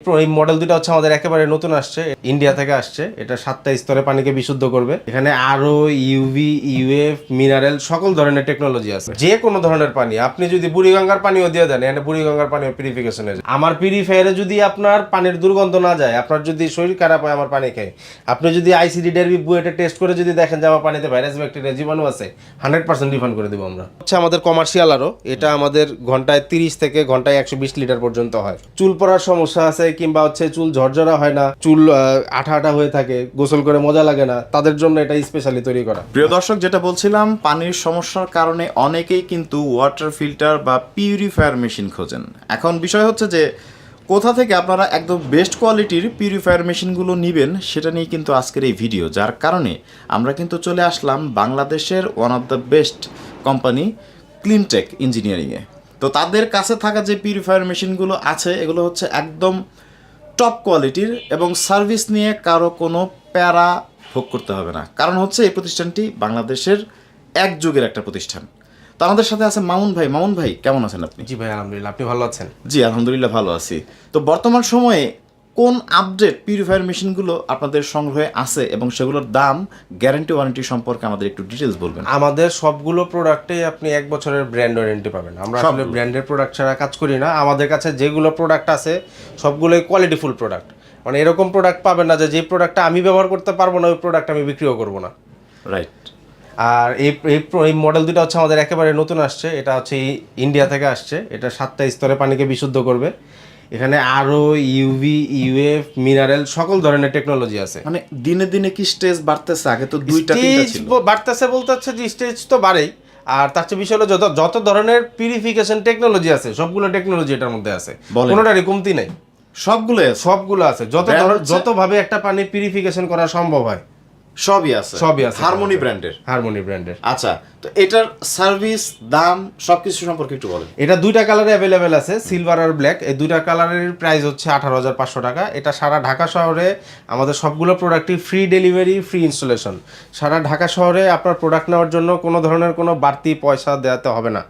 এই মডেল দুটো হচ্ছে আমাদের একেবারে নতুন আসছে ইন্ডিয়া থেকে আসছে। এটা সাতটা স্তরে পানিকে বিশুদ্ধ করবে। এখানে আরও ইউভি ইউএফ মিনারেল সকল ধরনের টেকনোলজি আছে। যে কোনো ধরনের পানি। আপনি যদি বুড়িগঙ্গার পানিও দিয়ে দেন, এখানে বুড়িগঙ্গার পানিও পিউরিফিকেশন যায়। আমার পিউরিফায়ারে যদি আপনার পানির দুর্গন্ধ না যায়, আপনার যদি শরীর খারাপ হয়, আমার পানি খায়। আপনি যদি আইসিডি ডারবি বুয়েটে টেস্ট করে যদি দেখেন যে আমার পানিতে ভাইরাস ব্যাকটেরিয়া জীবাণু আছে হান্ড্রেড পার্সেন্ট রিফান্ড করে দেবো আমরা। হচ্ছে আমাদের কমার্শিয়াল আরও। এটা আমাদের ঘন্টায় তিরিশ থেকে ঘন্টায় একশো বিশ লিটার পর্যন্ত হয়। চুল পড়ার সমস্যা আছে কিংবা হচ্ছে চুল ঝরঝরা হয় না, চুল আঠা আঠা হয়ে থাকে, গোসল করে মজা লাগে না, তাদের জন্য এটা স্পেশালি তৈরি করা। প্রিয় দর্শক, যেটা বলছিলাম, পানির সমস্যার কারণে অনেকেই কিন্তু ওয়াটার ফিল্টার বা পিউরিফায়ার মেশিন খোঁজেন। এখন বিষয় হচ্ছে যে, কোথা থেকে আপনারা একদম বেস্ট কোয়ালিটির পিউরিফায়ার মেশিনগুলো নেবেন, সেটা নিয়ে কিন্তু আজকের এই ভিডিও যার কারণে আমরা কিন্তু চলে আসলাম বাংলাদেশের one of the best company Cleantech ইঞ্জিনিয়ারিংয়ে তো তাদের কাছে থাকা যে পিউরিফায়ার মেশিনগুলো আছে এগুলো হচ্ছে একদম টপ কোয়ালিটির এবং সার্ভিস নিয়ে কারও কোনো প্যারা ভোগ করতে হবে না। কারণ হচ্ছে এই প্রতিষ্ঠানটি বাংলাদেশের এক যুগের একটা প্রতিষ্ঠান। তো আমাদের সাথে আছে মামুন ভাই। মামুন ভাই কেমন আছেন আপনি? জি ভাই আলহামদুলিল্লাহ। আপনি ভালো আছেন? জি আলহামদুলিল্লাহ ভালো আছি। তো বর্তমান সময়ে কোন আপডেট পিউরিফায়ার মেশিনগুলো আপনাদের সংগ্রহে আছে এবং সেগুলোর দাম গ্যারান্টি ওয়ারেন্টি সম্পর্কে আমাদের একটু ডিটেলস বলবেন। আমাদের সবগুলো প্রোডাক্টেই আপনি এক বছরের ব্র্যান্ড ওয়ারেন্টি পাবেন। আমরা আসলে ব্র্যান্ডের প্রোডাক্ট ছাড়া কাজ করি না। আমাদের কাছে যেগুলো প্রোডাক্ট আছে সবগুলোই কোয়ালিটিফুল প্রোডাক্ট মানে এরকম প্রোডাক্ট পাবেন না যে যে প্রোডাক্টটা আমি ব্যবহার করতে পারব না ওই প্রোডাক্ট আমি বিক্রিও করব না। রাইট আর এই এই মডেল দুটো হচ্ছে আমাদের একেবারে নতুন আসছে। এটা হচ্ছে ইন্ডিয়া থেকে আসছে। এটা সাতটা স্তরে পানিকে বিশুদ্ধ করবে। এখানে আরও ইউভি ইউএফ মিনারেল সকল ধরনের টেকনোলজি আছে। মানে দিনে দিনে কি স্টেজ বাড়তেছে? আগে তো দুইটা তিনটা ছিল। বাড়তেছে বলতে হচ্ছে যে স্টেজ তো বাড়েই। আর তার চেয়ে বিষয় হলো যত যত ধরনের পিউরিফিকেশন টেকনোলজি আছে সবগুলো টেকনোলজি এটার মধ্যে আছে। কোনোটারই কমতি নাই। সবগুলোই আছে। সবগুলো আছে। যত? যতভাবে একটা পানি পিউরিফিকেশন করা সম্ভব হয়। সবই আছে। সবই আছে হারমোনি ব্র্যান্ডের হারমোনি ব্র্যান্ডের আচ্ছা তো এটার সার্ভিস দাম সবকিছু সম্পর্কে একটু বলেন। এটা দুইটা কালারে অ্যাভেলেবেল আছে সিলভার আর ব্ল্যাক এই দুইটা কালারের প্রাইস হচ্ছে আঠারো হাজার পাঁচশো টাকা। এটা সারা ঢাকা শহরে আমাদের সবগুলো প্রোডাক্টই ফ্রি ডেলিভারি ফ্রি ইনস্টলেশন সারা ঢাকা শহরে আপনার প্রোডাক্ট নেওয়ার জন্য কোনো ধরনের কোনো বাড়তি পয়সা দেওয়াতে হবে না।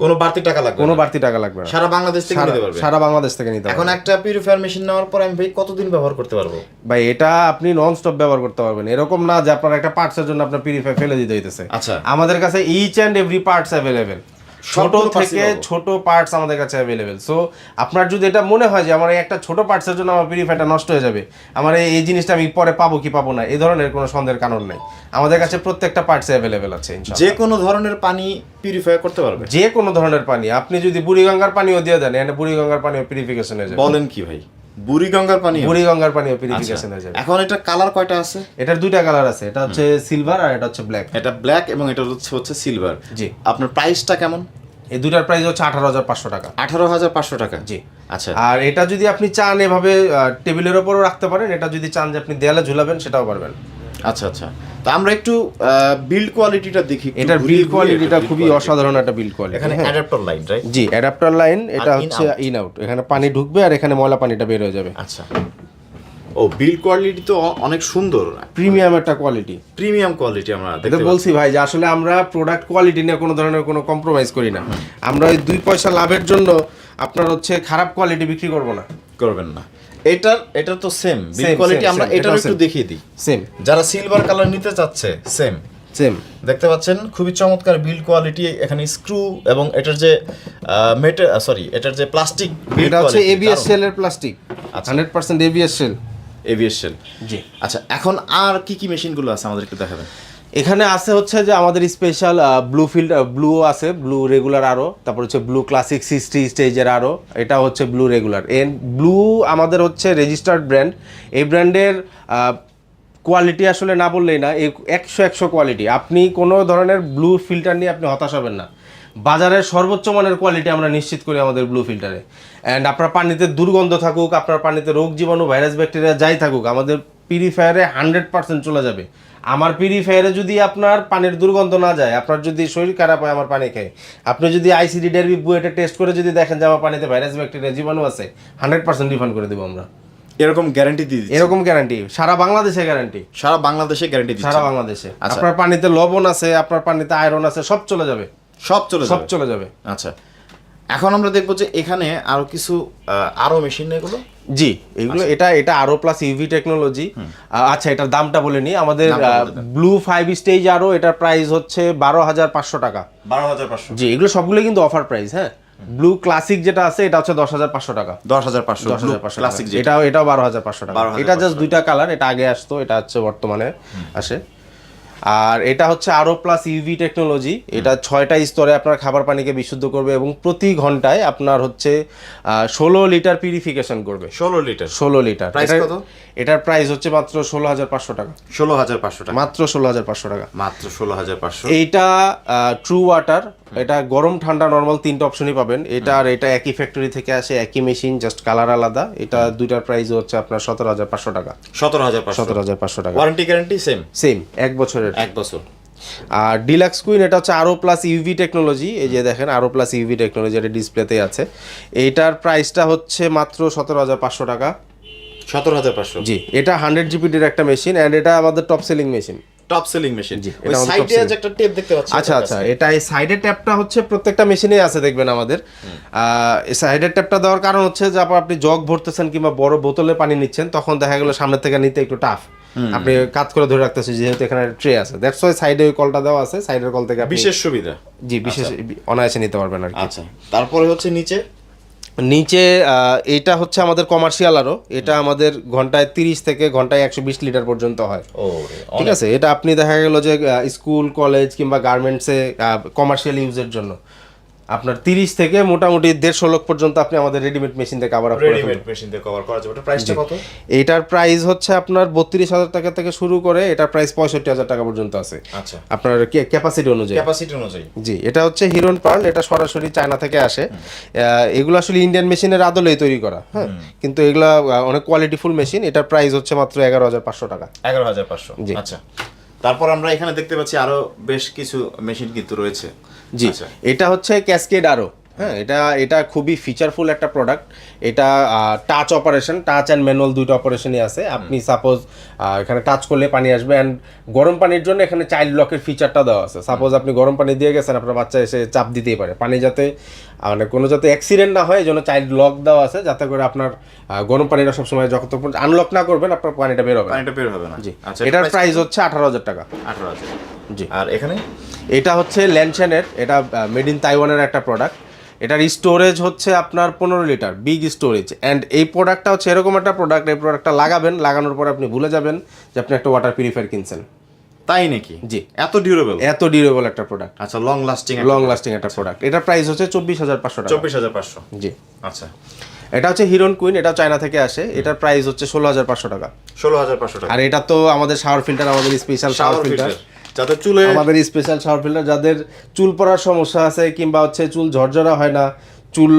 কোনো বাড়তি টাকা লাগবে কোনো বাড়তি টাকা লাগবে সারা বাংলাদেশ থেকে নিতে পারবে। সারা বাংলাদেশ থেকে নিতে এখন একটা পিউরিফায়ার মেশিন নেওয়ার পর আমি ভাই কতদিন ব্যবহার করতে পারব? ভাই এটা আপনি নন স্টপ ব্যবহার করতে পারবেন। এরকম না যে আপনার একটা পার্টসের জন্য আপনার পিউরিফায়ার ফেলে দিতে হইতেছে। আচ্ছা। আমাদের কাছে each and every parts available ছোট থেকে ছোট পার্টস আমাদের কাছে অ্যাভেলেবেল সো আপনার যদি এটা মনে হয় যে আমার এই একটা ছোট পার্টসের জন্য আমার পিউরিফাইটা নষ্ট হয়ে যাবে আমার এই জিনিসটা আমি পরে পাবো কি পাবো না এই ধরনের কোনো সন্দেহের কারণ নেই। আমাদের কাছে প্রত্যেকটা পার্টস অ্যাভেলেবেল আছে। যে কোনো ধরনের পানি পিউরিফাই করতে পারবে। যে কোনো ধরনের পানি। আপনি যদি বুড়িগঙ্গার পানিও দিয়ে দেন এখানে বুড়িগঙ্গার পানিও পিউরিফিকেশন হয়ে যাবে। বলেন কি ভাই? বুড়িগঙ্গার পানি বুড়িগঙ্গার গঙ্গার পানি পিউরিফিকেশন হয়ে যাবে। এখন এটা কালার কয়টা আছে? এটার দুইটা কালার আছে এটা হচ্ছে সিলভার আর এটা হচ্ছে ব্ল্যাক এটা ব্ল্যাক এবং এটা হচ্ছে হচ্ছে সিলভার জি। আপনার প্রাইসটা কেমন? এই দুটার প্রাইস হচ্ছে আঠারো হাজার পাঁচশো টাকা। আঠারো হাজার পাঁচশো টাকা? জি। আচ্ছা। আর এটা যদি আপনি চান এভাবে টেবিলের ওপরও রাখতে পারেন এটা যদি চান যে আপনি দেয়ালে ঝুলাবেন সেটাও পারবেন। আচ্ছা আচ্ছা। তো আমরা একটু বিল্ড কোয়ালিটিটা দেখি এটার বিল্ড কোয়ালিটিটা খুবই অসাধারণ একটা বিল্ড কোয়ালিটি এখানে adapter line right ji adapter line এটা হচ্ছে ইন আউট এখানে পানি ঢুকবে আর এখানে ময়লা পানিটা বের হয়ে যাবে। আচ্ছা। ও বিল্ড কোয়ালিটি তো অনেক সুন্দর। প্রিমিয়াম একটা কোয়ালিটি প্রিমিয়াম কোয়ালিটি আমরা এটা। বলছি ভাই যে আসলে আমরা প্রোডাক্ট কোয়ালিটি নিয়ে কোনো ধরনের কোনো কম্প্রোমাইজ করি না। আমরা ওই দুই পয়সা লাভের জন্য আপনার হচ্ছে খারাপ কোয়ালিটি বিক্রি করব না। করবেন না। এটার এটা তো সেম বিল্ড কোয়ালিটি আমরা এটাও একটু দেখিয়ে দিই। সেম যারা সিলভার কালার নিতে চাচ্ছে সেম সেম দেখতে পাচ্ছেন খুবই চমৎকার বিল্ড কোয়ালিটি এখানে স্ক্রু এবং এটার যে মেটে সরি এটার যে প্লাস্টিক এটা হচ্ছে এবিএস সেলের প্লাস্টিক আচ্ছা। Hundred percent ABS cell ABS cell ji. আচ্ছা এখন আর কি কি মেশিনগুলো আছে আমাদের একটু দেখাবেন? এখানে আছে হচ্ছে যে আমাদের স্পেশাল ব্লু ফিল্ড ব্লু আছে ব্লু রেগুলার আরও তারপর হচ্ছে ব্লু ক্লাসিক সিক্সটি স্টেজের আরও এটা হচ্ছে ব্লু রেগুলার এন ব্লু আমাদের হচ্ছে রেজিস্টার্ড ব্র্যান্ড এই ব্র্যান্ডের কোয়ালিটি আসলে না বললেই না একশো একশো কোয়ালিটি আপনি কোনো ধরনের ব্লু ফিল্টার নিয়ে আপনি হতাশ হবেন না। বাজারের সর্বোচ্চ মানের কোয়ালিটি আমরা নিশ্চিত করি আমাদের ব্লু ফিল্টারে অ্যান্ড আপনার পানিতে দুর্গন্ধ থাকুক, আপনার পানিতে রোগ জীবাণু ভাইরাস ব্যাকটেরিয়া যাই থাকুক, আমাদের পিউরিফায়ারে হান্ড্রেড পার্সেন্ট চলে যাবে। আমার পিউরিফায়ারে যদি আপনার পানির দুর্গন্ধ না যায় আপনার যদি শরীর খারাপ হয় আমার পানি খায়। আপনি যদি আইসিডি ডেরবি বুয়েটে টেস্ট করে যদি দেখেন যে আমার পানিতে ভাইরাস ব্যাকটেরিয়া জীবাণু আছে হান্ড্রেড পার্সেন্ট রিফান্ড করে দেবো আমরা। এরকম গ্যারান্টি দিয়ে দিচ্ছি। এরকম গ্যারান্টি সারা বাংলাদেশে গ্যারান্টি সারা বাংলাদেশে গ্যারান্টি সারা বাংলাদেশে। আচ্ছা। আপনার পানিতে লবণ আছে আপনার পানিতে আয়রন আছে সব চলে যাবে। সব চলে সব চলে যাবে। আচ্ছা। এখন আমরা দেখব যে এখানে আরও কিছু আরও মেশিন এগুলো? জি এগুলো এটা এটা আরও প্লাস ইভি টেকনোলজি আচ্ছা এটার দামটা বলে নিই। আমাদের। ব্লু ফাইভ স্টেজ আরও এটার প্রাইস হচ্ছে বারো হাজার পাঁচশো টাকা। বারো হাজার পাঁচশো। জি এগুলো সবগুলো কিন্তু অফার প্রাইস হ্যাঁ? ব্লু ক্লাসিক যেটা আছে এটা হচ্ছে দশ হাজার পাঁচশো টাকা। দশ হাজার পাঁচশো দশ হাজার পাঁচশো ক্লাসিক এটাও এটাও বারো হাজার পাঁচশো টাকা। এটা জাস্ট দুইটা কালার এটা আগে আসতো এটা হচ্ছে বর্তমানে আসে। আর এটা হচ্ছে আরও প্লাস ইউভি টেকনোলজি এটা ছয়টা স্তরে আপনার খাবার পানিকে বিশুদ্ধ করবে এবং প্রতি ঘন্টায় আপনার হচ্ছে ষোলো লিটার পিউরিফিকেশন করবে। ষোলো লিটার ষোলো লিটার এটার- প্রাইস হচ্ছে মাত্র ষোলো হাজার পাঁচশো টাকা। ষোলো হাজার পাঁচশো টাকা। মাত্র ষোলো হাজার পাঁচশো টাকা। মাত্র ষোলো হাজার পাঁচশো। এইটা ট্রু ওয়াটার এটা গরম ঠান্ডা নর্মাল তিনটা অপশনই পাবেন। এটা আর এটা একই ফ্যাক্টরি থেকে আসে একই মেশিন জাস্ট কালার আলাদা। এটা দুইটার প্রাইস হচ্ছে আপনার সতেরো হাজার পাঁচশো টাকা। সতেরো হাজার সতেরো হাজার পাঁচশো টাকা। ওয়ারেন্টি গ্যারান্টি সেম সেম এক বছরের। এক বছর। আর ডিলাক্স কুইন এটা হচ্ছে আরও প্লাস ইউভি টেকনোলজি। এই যে দেখেন আরও প্লাস ইউভি টেকনোলজি এটা ডিসপ্লেতে আছে। এইটার প্রাইসটা হচ্ছে মাত্র সতেরো হাজার পাঁচশো টাকা। সতেরো হাজার পাঁচশো। জি এটা হান্ড্রেড একটা মেশিন অ্যান্ড এটা আমাদের top selling machine top selling machine ji, ওই সাইডে একটা টেপ দেখতে পাচ্ছি আচ্ছা আচ্ছা এটা এই সাইডের ট্যাপটা হচ্ছে প্রত্যেকটা মেশিনে আছে দেখবেন আমাদের। এই সাইডের ট্যাপটা দেওয়ার কারণ হচ্ছে যে আপনি জগ ভরতেছেন কিংবা বড় বোতলে পানি নিচ্ছেন তখন দেখা গেলো সামনের থেকে নিতে একটু টাফ আপনি কাজ করে ধরে রাখতেছেন যেহেতু এখানে ট্রে আছে। দ্যাটস ওয়াই সাইডে ওই কলটা দেওয়া আছে সাইডের কল থেকে বিশেষ সুবিধা। জি বিশেষ অনায়াসে নিতে পারবেন আর কি। আচ্ছা। তারপরে হচ্ছে নিচে? নিচে এটা হচ্ছে আমাদের কমার্শিয়াল আরও। এটা আমাদের ঘন্টায় তিরিশ থেকে ঘন্টায় একশো বিশ লিটার পর্যন্ত হয়। ও ঠিক আছে? এটা আপনি দেখা গেল যে স্কুল কলেজ কিংবা গার্মেন্টসে কমার্শিয়াল ইউজের জন্য। আপনার তিরিশ থেকে মোটামুটি দেড়শো লোক পর্যন্ত আপনি আমাদের রেডিমেড মেশিন থেকে আবার রেডিমেড মেশিন দিয়ে কভার করা যাবে। প্রাইসটা কত? এটার প্রাইস হচ্ছে আপনার বত্রিশ হাজার টাকা থেকে শুরু করে এটার প্রাইস পঁয়ষট্টি হাজার টাকা পর্যন্ত আছে। আচ্ছা। আপনার ক্যাপাসিটি অনুযায়ী। ক্যাপাসিটি অনুযায়ী। জি এটা হচ্ছে হিরন পার্ল এটা সরাসরি চায়না থেকে আসে। এগুলো আসলে ইন্ডিয়ান মেশিনের আদলেই তৈরি করা হ্যাঁ? কিন্তু এগুলো অনেক কোয়ালিটিফুল মেশিন এটার প্রাইস হচ্ছে মাত্র এগারো হাজার পাঁচশো টাকা। এগারো হাজার পাঁচশো। জি। আচ্ছা। তারপর আমরা এখানে দেখতে পাচ্ছি আরও বেশ কিছু মেশিন কিন্তু রয়েছে। জি। আচ্ছা। এটা হচ্ছে ক্যাসকেড আরও হ্যাঁ এটা এটা খুবই ফিচারফুল একটা প্রোডাক্ট এটা touch operation touch and manual দুইটা অপারেশনই আছে। আপনি সাপোজ এখানে টাচ করলে পানি আসবে অ্যান্ড গরম পানির জন্য এখানে চাইল্ড লকের ফিচারটা দেওয়া আছে। সাপোজ আপনি গরম পানি দিয়ে গেছেন আপনার বাচ্চা এসে চাপ দিতেই পারে। পানি যাতে মানে কোনো যাতে অ্যাক্সিডেন্ট না হয় এই জন্য চাইল্ড লক দেওয়া আছে যাতে করে আপনার গরম পানিটা সবসময় যখন আনলক না করবেন আপনার পানিটা বের হবে না। পানিটা বের হবে না। জি। আচ্ছা এটার প্রাইস হচ্ছে আঠারো হাজার টাকা। আঠারো হাজার। জি। আর এখানে? এটা হচ্ছে ল্যানশানের এটা মেড ইন তাইওয়ানের একটা প্রোডাক্ট এটার স্টোরেজ হচ্ছে আপনার পনেরো লিটার বিগ স্টোরেজ অ্যান্ড এই প্রোডাক্টটা হচ্ছে এরকম একটা প্রোডাক্ট এই প্রোডাক্টটা লাগাবেন লাগানোর পর আপনি ভুলে যাবেন যে আপনি একটা ওয়াটার পিউরিফায়ার কিনছেন। তাই নাকি? জি। এত ডিউরেবল এত ডিউরেবল একটা প্রোডাক্ট আচ্ছা লং লাস্টিং লং লাস্টিং একটা প্রোডাক্ট এটার প্রাইস হচ্ছে চব্বিশ হাজার পাঁচশো টাকা। চব্বিশ হাজার পাঁচশো। জি। আচ্ছা। এটা হচ্ছে হিরন কুইন এটা চায়না থেকে আসে। এটার প্রাইস হচ্ছে ষোলো হাজার পাঁচশো টাকা। ষোলো হাজার পাঁচশো টাকা। আর এটা তো আমাদের শাওয়ার ফিল্টার আমাদের স্পেশাল শাওয়ার ফিল্টার যাতে চুলে আমাদের স্পেশাল শাওয়ার ফিল্টার যাদের চুল পড়ার সমস্যা আছে কিংবা হচ্ছে চুল ঝরঝরা হয় না চুল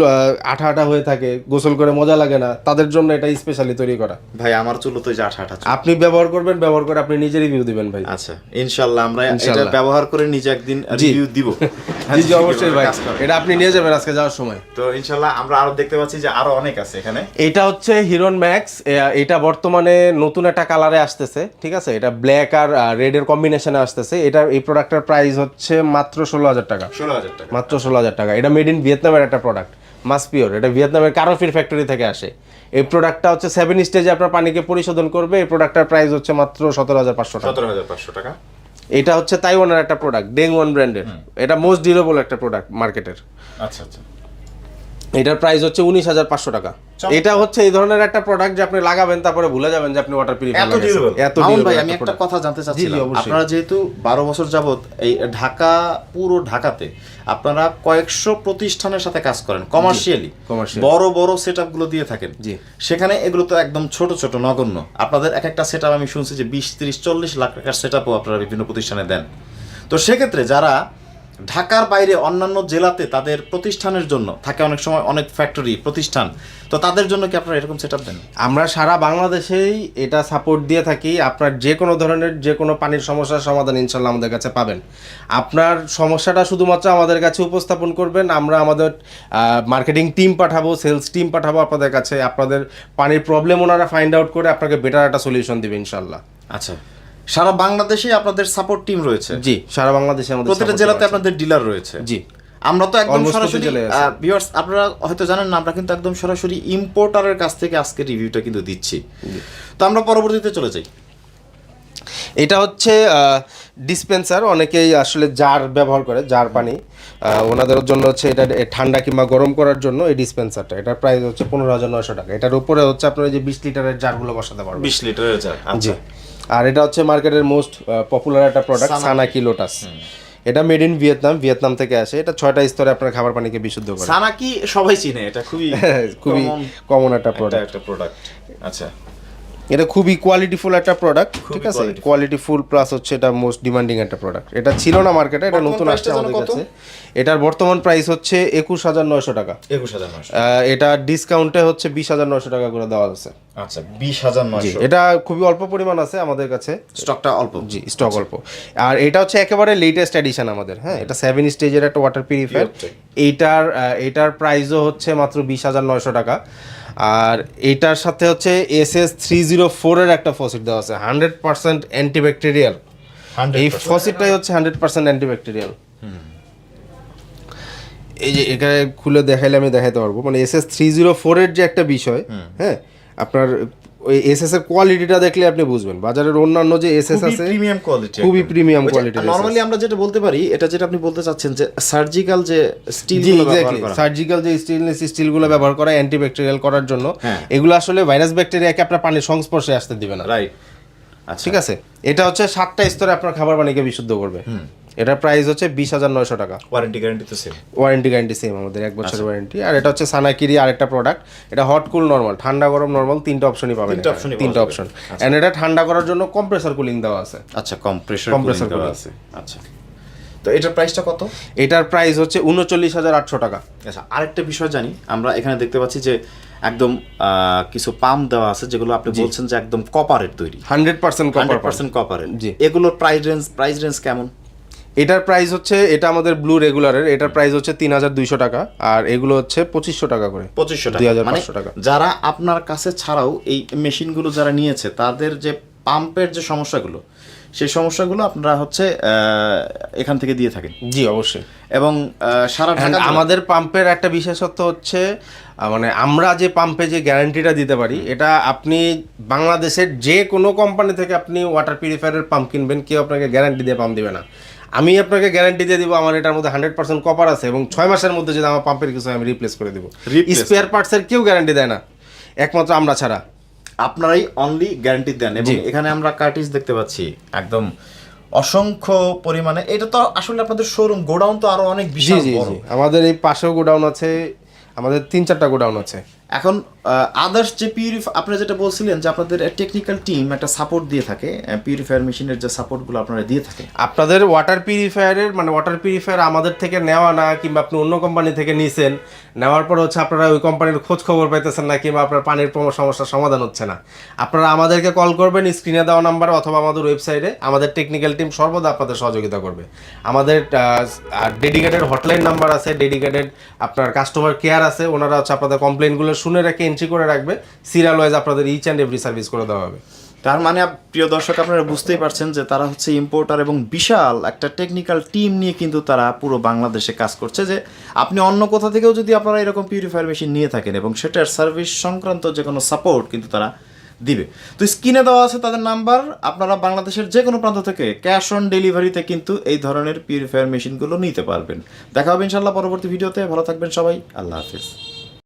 আঠা আঠা হয়ে থাকে গোসল করে মজা লাগে না তাদের জন্য এটা স্পেশালি তৈরি করা। ভাই আমার চুল তো যে আঠা আঠা আপনি ব্যবহার করবেন ব্যবহার করে আপনি নিজে রিভিউ দিবেন ভাই। আচ্ছা ইনশাল্লাহ আমরা এটা ব্যবহার করে নিজে একদিন। রিভিউ দিব। জি জি অবশ্যই ভাই। এটা আপনি নিয়ে যাবেন আজকে যাওয়ার সময়। তো ইনশাল্লাহ আমরা আরও দেখতে পাচ্ছি যে আরও অনেক আছে এখানে। এটা হচ্ছে হিরন ম্যাক্স এটা বর্তমানে নতুন একটা কালারে আসতেছে ঠিক আছে? এটা ব্ল্যাক আর রেড এর কম্বিনেশনে আসতেছে। এটা এই প্রোডাক্টের প্রাইস হচ্ছে মাত্র ষোলো হাজার টাকা। ষোলো হাজার টাকা। মাত্র ষোলো হাজার টাকা। এটা মেড ইন ভিয়েতনামের একটা প্রোডাক্ট মাস পিওর এটা ভিয়েতনামের কারোফির ফ্যাক্টরি থেকে আসে। এই প্রোডাক্টটা হচ্ছে সেভেন স্টেজে আপনার পানিকে পরিশোধন করবে। এই প্রোডাক্টটার প্রাইস হচ্ছে মাত্র সতেরো হাজার পাঁচশো টাকা। সতেরো হাজার পাঁচশো টাকা। এটা হচ্ছে তাইওয়ানের একটা প্রোডাক্ট ডেং ওয়ান ব্র্যান্ডের এটা মোস্ট ডিউরেবল একটা প্রোডাক্ট মার্কেটের আচ্ছা আচ্ছা। এটার প্রাইস হচ্ছে উনিশ হাজার পাঁচশো টাকা। এটা হচ্ছে এই ধরনের একটা প্রোডাক্ট যে আপনি লাগাবেন তারপরে ভুলে যাবেন যে আপনি ওয়াটার পিউরিফায়ার এত এত ভাই আমি একটা কথা জানতে চাচ্ছিলাম। অবশ্যই। আপনারা যেহেতু বারো বছর যাবত এই ঢাকা পুরো ঢাকাতে আপনারা কয়েকশো প্রতিষ্ঠানের সাথে কাজ করেন কমার্শিয়ালি। বড় বড় সেটগুলো দিয়ে থাকেন। জি। সেখানে এগুলো তো একদম ছোট ছোট নগণ্য। আপনাদের এক একটা সেট আমি শুনছি যে বিশ তিরিশ চল্লিশ লাখ টাকার সেট আপনারা বিভিন্ন প্রতিষ্ঠানে দেন। তো সেক্ষেত্রে যারা ঢাকার বাইরে অন্যান্য জেলাতে তাদের প্রতিষ্ঠানের জন্য থাকে অনেক সময় অনেক ফ্যাক্টরি প্রতিষ্ঠান। তো তাদের জন্য কি আপনারা এরকম সেট দেন? আমরা সারা বাংলাদেশেই এটা সাপোর্ট দিয়ে থাকি। আপনার যে কোনো ধরনের যে কোনো পানির সমস্যার সমাধান ইনশাল্লাহ আমাদের কাছে পাবেন। আপনার সমস্যাটা শুধুমাত্র আমাদের কাছে উপস্থাপন করবেন। আমরা আমাদের মার্কেটিং টিম পাঠাবো সেলস টিম পাঠাবো আপনাদের কাছে। আপনাদের পানির প্রবলেম ওনারা ফাইন্ড আউট করে আপনাকে বেটার একটা সলিউশন দিবে ইনশাল্লাহ আচ্ছা। সারা বাংলাদেশে আপনাদের সাপোর্ট টিম রয়েছে। জি সারা বাংলাদেশে আমাদের support জেলাতে আপনাদের ডিলার রয়েছে। জি। আমরা তো একদম সরাসরি। ভিউয়ার্স আপনারা হয়তো জানেন না আমরা কিন্তু একদম সরাসরি ইম্পোর্টারের কাছ থেকে আজকে রিভিউটা কিন্তু দিচ্ছি। তো আমরা পরবর্তীতে চলে যাই। এটা হচ্ছে ডিসপেন্সার অনেকেই আসলে জার ব্যবহার করে জার পানি। ওনাদের জন্য হচ্ছে এটা ঠান্ডা কিংবা গরম করার জন্য এই ডিসপেন্সারটা এটার প্রাইস হচ্ছে পনেরো হাজার নয়শো টাকা। এটার উপরে হচ্ছে আপনার এই যে বিশ লিটারের জারগুলো বসাতে পারবেন। বিশ লিটারের জার জি। আর এটা হচ্ছে মার্কেটের মোস্ট পপুলার একটা প্রোডাক্ট সানাকি লোটাস এটা মেড ইন ভিয়েতনাম ভিয়েতনাম থেকে আসে। এটা ছয়টা স্তরে আপনার খাবার পানিকে বিশুদ্ধ করে। সানাকি সবাই চিনে এটা খুবই খুবই কমন একটা প্রোডাক্ট একটা প্রোডাক্ট আচ্ছা। এটা খুবই কোয়ালিটিফুল একটা প্রোডাক্ট ঠিক আছে। কোয়ালিটিফুল প্লাস হচ্ছে এটা মোস্ট ডিমান্ডিং একটা প্রোডাক্ট এটা ছিল না মার্কেটে এটা নতুন আসছে আমাদের কাছে। এটার বর্তমান প্রাইস হচ্ছে একুশ হাজার নয়শো টাকা। একুশ হাজার এটা ডিসকাউন্টে হচ্ছে বিশ হাজার নয়শো টাকা করে দেওয়া আছে। আচ্ছা বিশ হাজার নয়শো। এটা খুবই অল্প পরিমাণ আছে আমাদের কাছে। স্টকটা অল্প। জি স্টক অল্প। আর এটা হচ্ছে একেবারে লেটেস্ট এডিশন আমাদের হ্যাঁ? এটা সেভেন স্টেজের একটা ওয়াটার পিউরিফায়ার এইটার আহ, এইটার প্রাইসও হচ্ছে মাত্র বিশ হাজার নয়শো টাকা। আর এটার সাথে হচ্ছে এস এস থ্রি জিরো ফোরের একটা ফসিট দেওয়া আছে হান্ড্রেড পার্সেন্ট অ্যান্টিব্যাকটেরিয়াল। এই ফসিটটাই হচ্ছে হান্ড্রেড পার্সেন্ট অ্যান্টিব্যাকটেরিয়াল। এই যে এখানে খুলে দেখাইলে আমি দেখাইতে পারব। মানে এস এস থ্রি জিরো ফোরের যে একটা বিষয় হ্যাঁ আপনার ওই এস এস এর কোয়ালিটিটা দেখলে আপনি বুঝবেন। বাজারের অন্যান্য যে এস এস আছে প্রিমিয়াম কোয়ালিটি খুবই প্রিমিয়াম কোয়ালিটির নরমালি আমরা যেটা বলতে পারি এটা যেটা আপনি বলতে চাচ্ছেন যে সার্জিক্যাল যে স্টিল জি ব্যবহার করা। সার্জিক্যাল যে স্টেনলেস স্টিলগুলো ব্যবহার করা অ্যান্টিব্যাকটেরিয়াল করার জন্য হ্যাঁ। এগুলো আসলে ভাইরাস ব্যাকটেরিয়াকে আপনার পানির সংস্পর্শে আসতে দিবে না। রাইট আচ্ছা। ঠিক আছে? এটা হচ্ছে সাতটা স্তরে আপনার খাবার পানিকে বিশুদ্ধ করবে। এটার প্রাইস হচ্ছে বিশ হাজার নয়শো টাকা। ওয়ারেন্টি গ্যারান্টি তো সেম ওয়ারেন্টি গ্যারান্টি সেম আমাদের এক বছরের ওয়ারেন্টি আর এটা হচ্ছে সানাকিরি আরেকটা প্রোডাক্ট এটা হট কুল নর্মাল ঠান্ডা গরম নর্মাল তিনটা অপশনই পাবেন তিনটা। অপশন এন্ড এটা ঠান্ডা করার জন্য কম্প্রেসর কুলিং দেওয়া আছে। আচ্ছা কম্প্রেসার কম্প্রেসার দেওয়া আছে। আচ্ছা। তো এটার প্রাইসটা কত? এটার প্রাইস হচ্ছে উনচল্লিশ হাজার আটশো টাকা। আচ্ছা আরেকটা বিষয় জানি। আমরা এখানে দেখতে পাচ্ছি যে একদম কিছু পাম্প দেওয়া আছে যেগুলো আপনি বলছেন যে একদম কপারের তৈরি। হান্ড্রেড পার্সেন্ট কপার পার্সেন্ট কপারের জি। এগুলোর প্রাইস রেঞ্জ প্রাইস রেঞ্জ কেমন? এটার প্রাইস হচ্ছে এটা আমাদের ব্লু রেগুলারের এটার প্রাইস হচ্ছে তিন হাজার দুইশো টাকা আর এগুলো হচ্ছে পঁচিশশো টাকা করে। পঁচিশশো টাকা। 2500 মানে টাকা। যারা আপনার কাছে ছাড়াও এই মেশিনগুলো যারা নিয়েছে তাদের যে পাম্পের যে সমস্যাগুলো সেই সমস্যাগুলো আপনারা হচ্ছে এখান থেকে দিয়ে থাকেন। জি অবশ্যই। এবং সারা ঢাকা আমাদের পাম্পের একটা বিশেষত্ব হচ্ছে মানে আমরা যে পাম্পে যে গ্যারান্টিটা দিতে পারি এটা আপনি বাংলাদেশের যে কোনো কোম্পানি থেকে আপনি ওয়াটার পিউরিফায়ারের পাম্প কিনবেন কেউ আপনাকে গ্যারান্টি দিয়ে পাম্প দিবে না। আমি আপনাকে গ্যারান্টি দিয়ে দিব আমার এটার মধ্যে হান্ড্রেড পার্সেন্ট কপার আছে এবং ছয় মাসের মধ্যে যদি আমার পাম্পের কিছু আমি রিপ্লেস করে দেবো। স্পেয়ার পার্টসের কেউ গ্যারান্টি দেয় না। একমাত্র আমরা ছাড়া। আপনারাই অনলি গ্যারান্টি দেন এবং এখানে আমরা কার্টিস দেখতে পাচ্ছি একদম অসংখ্য পরিমাণে। এটা তো আসলে আপনাদের শোরুম গোডাউন তো আরও অনেক বিশাল বড়। আমাদের এই পাশেও গোডাউন আছে আমাদের তিন চারটা গোডাউন আছে। এখন আদার্স যে পিউরিফাই আপনারা যেটা বলছিলেন যে আপনাদের টেকনিক্যাল টিম একটা সাপোর্ট দিয়ে থাকে পিউরিফায়ার মেশিনের যে সাপোর্টগুলো আপনারা দিয়ে থাকে। আপনাদের ওয়াটার পিউরিফায়ারের মানে ওয়াটার পিউরিফায়ার আমাদের থেকে নেওয়া না, কিংবা আপনি অন্য কোম্পানি থেকে নিছেন, নেওয়ার পর হচ্ছে আপনারা ওই কোম্পানির খোঁজ খবর পাইতেছেন না, কিংবা আপনার পানির সমস্যার সমাধান হচ্ছে না। আপনারা আমাদেরকে কল করবেন স্ক্রিনে দেওয়া নাম্বার অথবা আমাদের ওয়েবসাইটে আমাদের টেকনিক্যাল টিম সর্বদা আপনাদের সহযোগিতা করবে। আমাদের ডেডিকেটেড হটলাইন নাম্বার আছে ডেডিকেটেড আপনার কাস্টমার কেয়ার আছে, ওনারা হচ্ছে আপনাদের কমপ্লেনগুলো শুনে রেখে এন্ট্রি করে রাখবে। সিরিয়াল ওয়াইজ আপনাদের ইচ অ্যান্ড এভরি সার্ভিস করে দেওয়া হবে। তার মানে প্রিয় দর্শক, আপনারা বুঝতেই পারছেন যে তারা হচ্ছে ইম্পোর্টার এবং বিশাল একটা টেকনিক্যাল টিম নিয়ে কিন্তু তারা পুরো বাংলাদেশে কাজ করছে যে আপনি অন্য কোথা থেকেও যদি আপনারা এরকম পিউরিফায়ার মেশিন নিয়ে থাকেন এবং সেটার সার্ভিস সংক্রান্ত যে কোনো সাপোর্ট কিন্তু তারা দিবে। তো স্ক্রিনে দেওয়া আছে তাদের নাম্বার আপনারা বাংলাদেশের যে কোনো প্রান্ত থেকে ক্যাশ অন ডেলিভারিতে কিন্তু এই ধরনের পিউরিফায়ার মেশিনগুলো নিতে পারবেন। দেখা হবে ইনশাল্লাহ পরবর্তী ভিডিওতে ভালো থাকবেন সবাই। আল্লাহ হাফিজ।